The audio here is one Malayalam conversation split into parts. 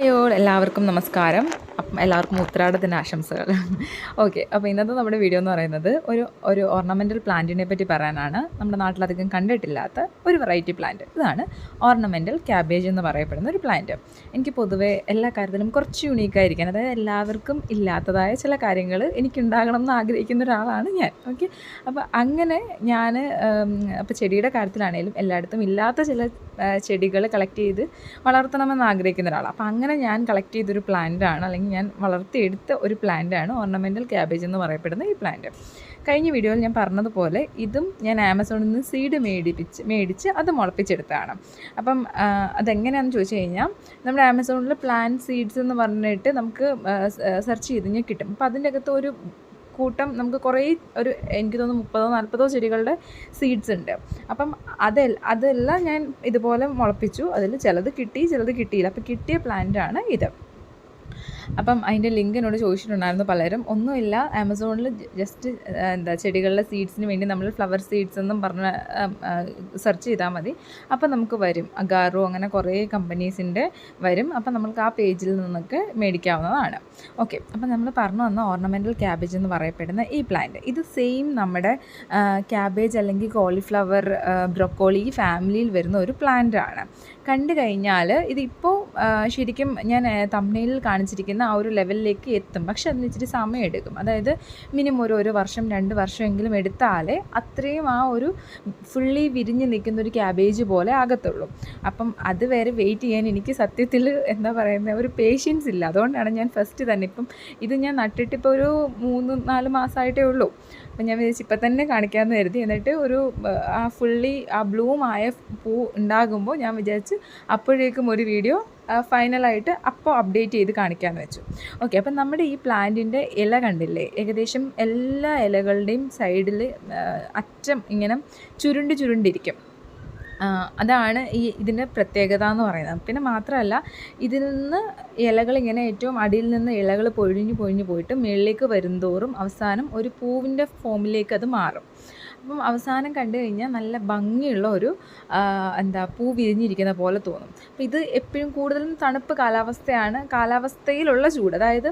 Yo. എല്ലാവർക്കും നമസ്കാരം. എല്ലാവർക്കും ഉത്രാടത്തിന്റെ ആശംസകൾ ഓക്കെ അപ്പോൾ ഇന്നത്തെ നമ്മുടെ വീഡിയോ എന്ന് പറയുന്നത് ഒരു ഒരു ഓർണമെന്റൽ പ്ലാന്റിനെ പറ്റി പറയാനാണ്. നമ്മുടെ നാട്ടിലധികം കണ്ടിട്ടില്ലാത്ത ഒരു വെറൈറ്റി പ്ലാന്റ് ഇതാണ് ഓർണമെന്റൽ ക്യാബേജ് എന്ന് പറയപ്പെടുന്ന ഒരു പ്ലാന്റ് എനിക്ക് പൊതുവേ എല്ലാ കാര്യത്തിലും കുറച്ച് യുണീക്കായിരിക്കാൻ അതായത് എല്ലാവർക്കും ഇല്ലാത്തതായ ചില കാര്യങ്ങൾ എനിക്കുണ്ടാകണം എന്ന് ആഗ്രഹിക്കുന്ന ഒരാളാണ് ഞാൻ. ഓക്കെ അപ്പോൾ അങ്ങനെ ഞാൻ അപ്പോൾ ചെടിയുടെ കാര്യത്തിലാണെങ്കിലും എല്ലായിടത്തും ഇല്ലാത്ത ചില ചെടികൾ കളക്ട് ചെയ്ത് വളർത്തണമെന്ന് ആഗ്രഹിക്കുന്ന ഒരാളാണ്. അപ്പോൾ അങ്ങനെ ഞാൻ കളക്ട് ചെയ്തൊരു ആണ്. അല്ലെങ്കിൽ ഞാൻ വളർത്തിയെടുത്ത ഒരു ആണ് ഓർണമെന്റൽ ക്യാബേജ് എന്ന് പറയപ്പെടുന്ന ഈ പ്ലാന്റ് കഴിഞ്ഞ വീഡിയോയിൽ ഞാൻ പറഞ്ഞതുപോലെ ഇതും ഞാൻ ആമസോണിൽ നിന്ന് സീഡ് മേടിപ്പിച്ച് മേടിച്ച് അത് മുളപ്പിച്ചെടുത്തതാണ്. അപ്പം അതെങ്ങനെയാണെന്ന് ചോദിച്ചു കഴിഞ്ഞാൽ നമ്മുടെ ആമസോണിൽ പ്ലാന്റ് സീഡ്സ് എന്ന് പറഞ്ഞിട്ട് നമുക്ക് സെർച്ച് ചെയ്ത് കഴിഞ്ഞാൽ കിട്ടും. അപ്പോൾ അതിന്റെ അകത്ത് ഒരു കൂട്ടം നമുക്ക് കുറേ ഒരു എനിക്ക് തോന്നുന്നു മുപ്പതോ നാൽപ്പതോ ചെടികളുടെ സീഡ്സ് ഉണ്ട്. അപ്പം അതെ അതെല്ലാം ഞാൻ ഇതുപോലെ മുളപ്പിച്ചു. അതിൽ ചിലത് കിട്ടി ചിലത് കിട്ടിയില്ല. അപ്പോൾ കിട്ടിയ പ്ലാന്റാണ് ഇത്. അപ്പം അതിന്റെ ലിങ്ക് എന്നോട് ചോദിച്ചിട്ടുണ്ടായിരുന്നു പലരും. ഒന്നുമില്ല ആമസോണിൽ ജസ്റ്റ് എന്താ ചെടികളുടെ സീഡ്സിന് വേണ്ടി നമ്മൾ ഫ്ലവർ സീഡ്സ് എന്നും പറഞ്ഞ സെർച്ച് ചെയ്താൽ മതി. അപ്പം നമുക്ക് വരും. അഗാറോ അങ്ങനെ കുറേ കമ്പനീസിന്റെ വരും. അപ്പം നമുക്ക് ആ പേജിൽ നിന്നൊക്കെ മേടിക്കാവുന്നതാണ്. ഓക്കെ അപ്പം നമ്മൾ പറഞ്ഞു വന്ന ഓർണമെന്റൽ ക്യാബേജ് എന്ന് പറയപ്പെടുന്ന ഈ പ്ലാന്റ് ഇത് സെയിം നമ്മുടെ ക്യാബേജ് അല്ലെങ്കിൽ കോളിഫ്ലവർ ബ്രൊക്കോളി ഈ ഫാമിലിയിൽ വരുന്ന ഒരു പ്ലാന്റ് ആണ്. കണ്ടു കഴിഞ്ഞാൽ ഇതിപ്പോൾ ശരിക്കും ഞാൻ തമിഴിൽ കാണിച്ചിരിക്കുന്ന ആ ഒരു ലെവലിലേക്ക് എത്തും. പക്ഷെ അതിന് ഇച്ചിരി സമയം എടുക്കും. അതായത് മിനിമം ഒരു ഒരു വർഷം രണ്ട് വർഷമെങ്കിലും എടുത്താലേ അത്രയും ആ ഒരു ഫുള്ളി വിരിഞ്ഞ് നിൽക്കുന്ന ഒരു ക്യാബേജ് പോലെ ആകത്തുള്ളൂ. അപ്പം അതുവരെ വെയിറ്റ് ചെയ്യാൻ എനിക്ക് സത്യത്തിൽ എന്താ പറയുന്നത് ഒരു പേഷ്യൻസ് ഇല്ല. അതുകൊണ്ടാണ് ഞാൻ ഫസ്റ്റ് തന്നെ ഇപ്പം ഇത് ഞാൻ നട്ടിട്ടിപ്പോൾ ഒരു മൂന്ന് നാല് മാസമായിട്ടേ ഉള്ളൂ. അപ്പം ഞാൻ വിചാരിച്ചു ഇപ്പം തന്നെ കാണിക്കാമെന്ന് കരുതി. എന്നിട്ട് ഒരു ആ ഫുള്ളി ആ ബ്ലൂമായ പൂ ഉണ്ടാകുമ്പോൾ ഞാൻ വിചാരിച്ച് അപ്പോഴേക്കും ഒരു വീഡിയോ ഫൈനലായിട്ട് അപ്പോൾ അപ്ഡേറ്റ് ചെയ്ത് കാണിക്കാമെന്ന് വെച്ചു. ഓക്കെ അപ്പം നമ്മുടെ ഈ പ്ലാന്റിന്റെ ഇല കണ്ടില്ലേ? ഏകദേശം എല്ലാ ഇലകളുടെയും സൈഡിൽ അറ്റം ഇങ്ങനെ ചുരുണ്ട് ചുരുണ്ടിരിക്കും. അതാണ് ഈ ഇതിന്റെ പ്രത്യേകത എന്ന് പറയുന്നത്. പിന്നെ മാത്രമല്ല ഇതിൽ നിന്ന് ഇലകൾ ഇങ്ങനെ ഏറ്റവും അടിയിൽ നിന്ന് ഇലകൾ പൊഴിഞ്ഞു പൊഴിഞ്ഞു പോയിട്ട് മുകളിലേക്ക് വരുന്തോറും അവസാനം ഒരു പൂവിന്റെ ഫോമിലേക്ക് അത് മാറും. അപ്പം അവസാനം കണ്ടു കഴിഞ്ഞാൽ നല്ല ഭംഗിയുള്ള ഒരു എന്താ പൂ വിരിഞ്ഞിരിക്കുന്ന പോലെ തോന്നും. അപ്പോൾ ഇത് എപ്പോഴും കൂടുതലും തണുപ്പ് കാലാവസ്ഥയാണ് കാലാവസ്ഥയിലുള്ള ചൂട്. അതായത്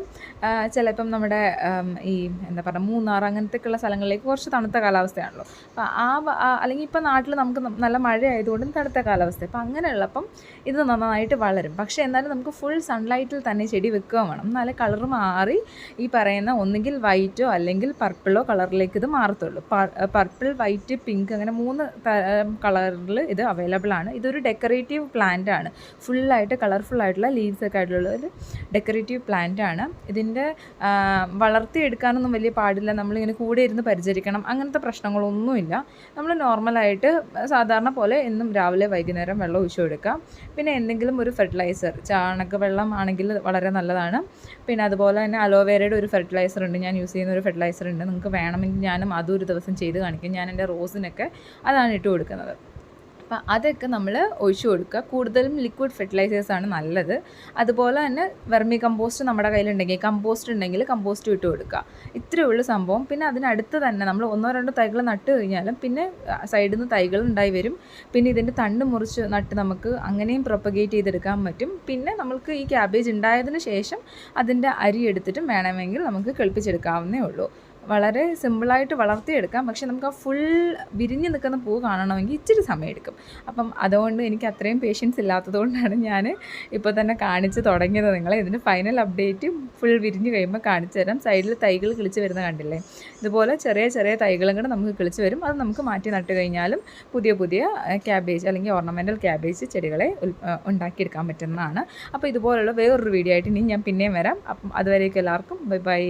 ചിലപ്പം നമ്മുടെ ഈ എന്താ പറയുക മൂന്നാർ അങ്ങനത്തെയൊക്കെയുള്ള സ്ഥലങ്ങളിലേക്ക് കുറച്ച് തണുത്ത കാലാവസ്ഥയാണല്ലോ. അപ്പോൾ ആ അല്ലെങ്കിൽ ഇപ്പോൾ നാട്ടിൽ നമുക്ക് നല്ല മഴ ആയതുകൊണ്ടും തണുത്ത കാലാവസ്ഥ. അപ്പോൾ അങ്ങനെയുള്ളപ്പം ഇത് നന്നായിട്ട് വളരും. പക്ഷേ എന്നാലും നമുക്ക് ഫുൾ സൺലൈറ്റിൽ തന്നെ ചെടി വെക്കുക വേണം. എന്നാലേ കളർ മാറി ഈ പറയുന്ന ഒന്നുകിൽ വൈറ്റോ അല്ലെങ്കിൽ പർപ്പിളോ കളറിലേക്ക് ഇത് മാറത്തുള്ളൂ. പർപ്പിൾ വൈറ്റ് പിങ്ക് അങ്ങനെ മൂന്ന് കളറിൽ ഇത് അവൈലബിൾ ആണ്. ഇതൊരു ഡെക്കറേറ്റീവ് പ്ലാന്റ് ആണ്. ഫുള്ളായിട്ട് കളർഫുൾ ആയിട്ടുള്ള ലീവ്സ് ഒക്കെ ആയിട്ടുള്ള ഒരു ഡെക്കറേറ്റീവ് പ്ലാന്റ് ആണ്. ഇതിന്റെ വളർത്തിയെടുക്കാനൊന്നും വലിയ പാടില്ല. നമ്മളിങ്ങനെ കൂടെ ഇരുന്ന് പരിചരിക്കണം. അങ്ങനത്തെ പ്രശ്നങ്ങളൊന്നുമില്ല. നമ്മൾ നോർമലായിട്ട് സാധാരണ പോലെ എന്നും രാവിലെ വൈകുന്നേരം വെള്ളം ഒഴിച്ചു കൊടുക്കാം. പിന്നെ എന്തെങ്കിലും ഒരു ഫെർട്ടിലൈസർ ചാണക വെള്ളം ആണെങ്കിൽ വളരെ നല്ലതാണ്. പിന്നെ അതുപോലെ തന്നെ അലോവേരയുടെ ഒരു ഫെർട്ടിലൈസർ ഉണ്ട്. ഞാൻ യൂസ് ചെയ്യുന്ന ഒരു ഫെർട്ടിലൈസർ ഉണ്ട്. നിങ്ങൾക്ക് വേണമെങ്കിൽ ഞാനും അതും ഒരു ദിവസം ചെയ്ത് കാണിക്കും. ഞാൻ എന്റെ റോസിനൊക്കെ അതാണ് ഇട്ട് കൊടുക്കുന്നത്. അപ്പം അതൊക്കെ നമ്മൾ ഒഴിച്ചു കൊടുക്കുക. കൂടുതലും ലിക്വിഡ് ഫെർട്ടിലൈസേഴ്സ് ആണ് നല്ലത്. അതുപോലെ തന്നെ വെർമി കമ്പോസ്റ്റ് നമ്മുടെ കയ്യിലുണ്ടെങ്കിൽ കമ്പോസ്റ്റ് ഉണ്ടെങ്കിൽ കമ്പോസ്റ്റ് ഇട്ട് കൊടുക്കുക. ഇത്രയേ ഉള്ളൂ സംഭവം. പിന്നെ അതിനടുത്ത് തന്നെ നമ്മൾ ഒന്നോ രണ്ടോ തൈകൾ നട്ട് കഴിഞ്ഞാലും പിന്നെ സൈഡിൽ നിന്ന് തൈകൾ ഉണ്ടായി വരും. പിന്നെ ഇതിന്റെ തണ്ട് മുറിച്ച് നട്ട് നമുക്ക് അങ്ങനെയും പ്രൊപ്പഗേറ്റ് ചെയ്തെടുക്കാൻ പറ്റും. പിന്നെ നമുക്ക് ഈ ക്യാബേജ് ഉണ്ടായതിന് ശേഷം അതിന്റെ അരി എടുത്തിട്ടും വേണമെങ്കിൽ നമുക്ക് കിളിപ്പിച്ചെടുക്കാവുന്നേ ഉള്ളൂ. വളരെ സിമ്പിളായിട്ട് വളർത്തിയെടുക്കാം. പക്ഷെ നമുക്ക് ആ ഫുൾ വിരിഞ്ഞ് നിൽക്കുന്ന പൂ കാണണമെങ്കിൽ ഇച്ചിരി സമയമെടുക്കും. അപ്പം അതുകൊണ്ട് എനിക്ക് അത്രയും പേഷ്യൻസ് ഇല്ലാത്തതുകൊണ്ടാണ് ഞാൻ ഇപ്പോൾ തന്നെ കാണിച്ച് തുടങ്ങിയത് നിങ്ങളെ. ഇതിന്റെ ഫൈനൽ അപ്ഡേറ്റ് ഫുൾ വിരിഞ്ഞ് കഴിയുമ്പോൾ കാണിച്ചു തരാം. സൈഡിൽ തൈകൾ കിളിച്ച് വരുന്ന കണ്ടില്ലേ? ഇതുപോലെ ചെറിയ ചെറിയ തൈകളും കൂടെ നമുക്ക് കിളിച്ച് വരും. അത് നമുക്ക് മാറ്റി നട്ട് കഴിഞ്ഞാലും പുതിയ പുതിയ ക്യാബേജ് അല്ലെങ്കിൽ ഓർണമെന്റൽ ക്യാബേജ് ചെടികളെ ഉണ്ടാക്കിയെടുക്കാൻ പറ്റുന്നതാണ്. അപ്പോൾ ഇതുപോലുള്ള വേറൊരു വീഡിയോ ആയിട്ട് ഇനി ഞാൻ പിന്നെയും വരാം. അപ്പം അതുവരേക്കും എല്ലാവർക്കും. Bye bye